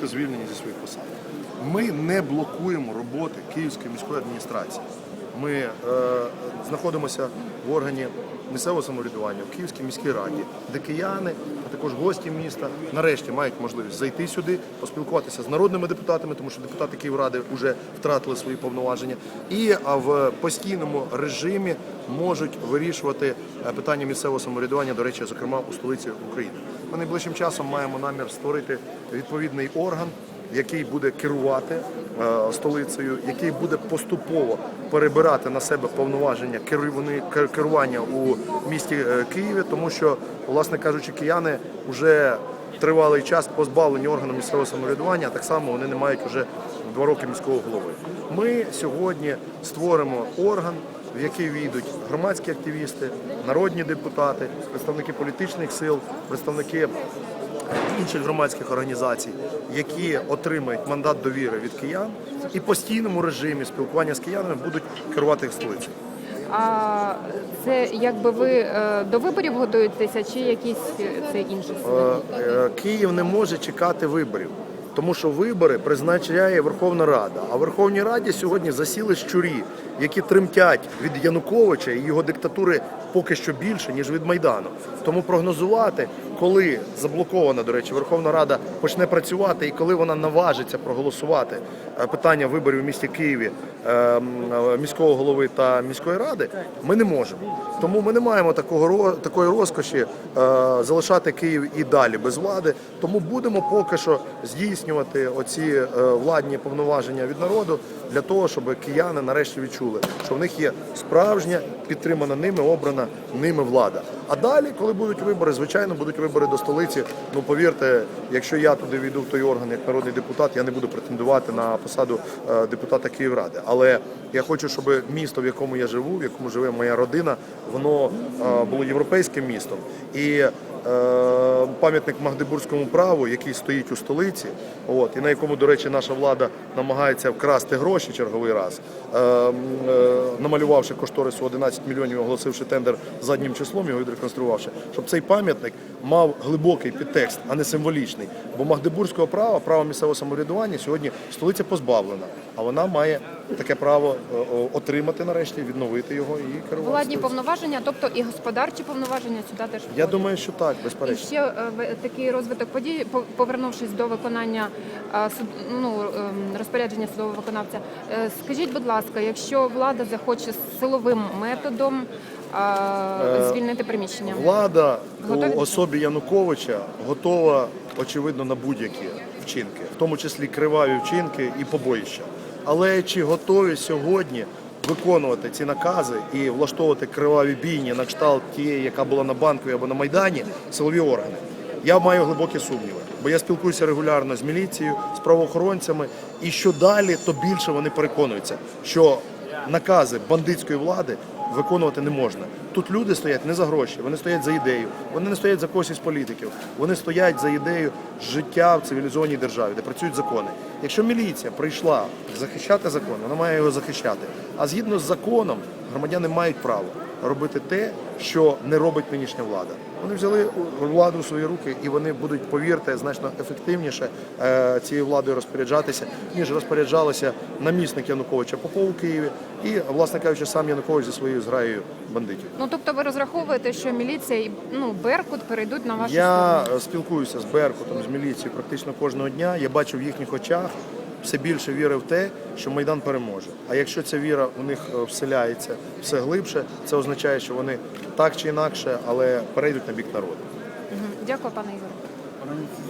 бути звільнені зі своїх посад. Ми не блокуємо роботи Київської міської адміністрації. Ми е, знаходимося в органі місцевого самоврядування в Київській міській раді, де кияни, а також гості міста нарешті мають можливість зайти сюди, поспілкуватися з народними депутатами, тому що депутати Київради вже втратили свої повноваження, і в постійному режимі можуть вирішувати е, питання місцевого самоврядування, до речі, зокрема у столиці України. Ми найближчим часом маємо намір створити відповідний орган який буде керувати е, столицею, який буде поступово перебирати на себе повноваження керування у місті е, Києві, тому що, власне кажучи, кияни вже тривалий час позбавлені органу місцевого самоврядування, а так само вони не мають вже два роки міського голови. Ми сьогодні створимо орган. В який війдуть громадські активісти, народні депутати, представники політичних сил, представники інших громадських організацій, які отримають мандат довіри від киян і постійному режимі спілкування з киянами будуть керувати їх столицею. А це якби ви е, до виборів готуєтеся, чи якісь е, це інші Е, е, Київ не може чекати виборів, тому що вибори призначає Верховна Рада. А в Верховній Раді сьогодні засіли щурі, які тремтять від Януковича і його диктатури поки що більше ніж від Майдану. Тому прогнозувати, коли заблокована, до речі, Верховна Рада почне працювати і коли вона наважиться проголосувати е, питання виборів в місті Києві е, е, міського голови та міської ради, ми не можемо. Тому ми не маємо такого такої розкоші залишати Київ і далі без влади. Тому будемо поки що здійснювати оці е, владні повноваження від народу для того, щоб кияни нарешті відчули, що в них є справжня підтримана ними, обрана ними влада. А далі, коли будуть вибори, звичайно, будуть вибори до столиці. Ну повірте, якщо я туди війду в той орган як народний депутат, я не буду претендувати на посаду е, депутата Київради. Але я хочу, щоб місто, в якому я живу, в якому живе моя родина, воно е, було європейським містом. І е, пам'ятник Магдебурзькому праву, який стоїть у столиці, от і на якому, до речі, наша влада намагається вкрасти гроші черговий раз, е, е, намалювавши кошторису 11 мільйонів, оголосивши тендер заднім числом, його відреконструвавши, щоб цей пам'ятник мав глибокий підтекст, а не символічний. Бо Магдебурзького права, право місцевого самоврядування сьогодні столиця позбавлена, а вона має таке право е, отримати нарешті, відновити його і керувати. владні повноваження, тобто і господарчі повноваження сюди теж Я думаю, що так, І ще е, такий розвиток подій, по- повернувшись до виконання е, ну, ем, розпорядження судового виконавця. Е, Скажіть, будь ласка, якщо влада захоче силовим методом е, звільнити приміщення, Влада Готові? у особі Януковича готова, очевидно, на будь-які вчинки, в тому числі криваві вчинки і побоїща. Але чи готові сьогодні виконувати ці накази і влаштовувати криваві бійні на кшталт тієї, яка була на банкові або на майдані, силові органи? Я маю глибокі сумніви, бо я спілкуюся регулярно з міліцією, з правоохоронцями, і що далі, то більше вони переконуються, що накази бандитської влади виконувати не можна. Тут люди стоять не за гроші, вони стоять за ідею, вони не стоять за когось із політиків, вони стоять за ідею життя в цивілізованій державі, де працюють закони. Якщо міліція прийшла захищати закон, вона має його захищати. А згідно з законом, громадяни мають право робити те, що не робить нинішня влада. Вони взяли владу в свої руки і вони будуть, повірте, значно ефективніше е, цією владою розпоряджатися, ніж розпоряджалися намісник Януковича Попов у Києві і, власне кажучи, сам Янукович зі своєю зграєю бандитів. ну тобто ви розраховуєте, що міліція і ну Беркут перейдуть на вашу Я сторону? е, спілкуюся з Беркутом, з міліцією практично кожного дня. Я бачу в їхніх очах все більше віри в те, що Майдан переможе. А якщо ця віра у них е, вселяється все глибше, це означає, що вони так чи інакше, але перейдуть на бік народу. Дякую, пане Ігоре.